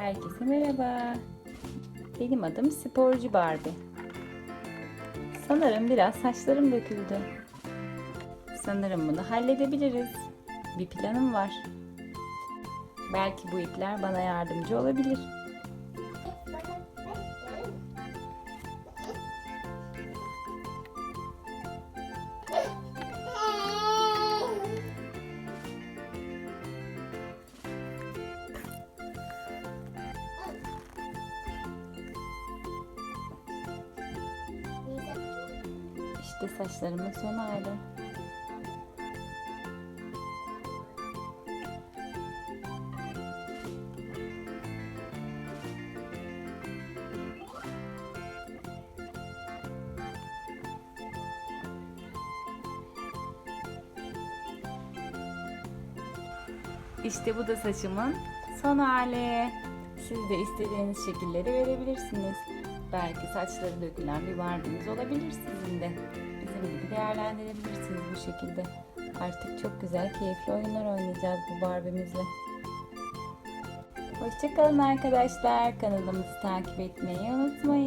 Herkese merhaba. Benim adım Sporcu Barbie. Sanırım biraz saçlarım döküldü. Sanırım bunu halledebiliriz. Bir planım var. Belki bu ipler bana yardımcı olabilir. İşte saçlarımın son hali. İşte bu da saçımın son hali. Siz de istediğiniz şekilleri verebilirsiniz. Belki saçları dökülen bir Barbie'niz olabilir sizin de. Bizim gibi değerlendirebilirsiniz bu şekilde. Artık çok güzel, keyifli oyunlar oynayacağız bu Barbie'mizle. Hoşçakalın arkadaşlar. Kanalımızı takip etmeyi unutmayın.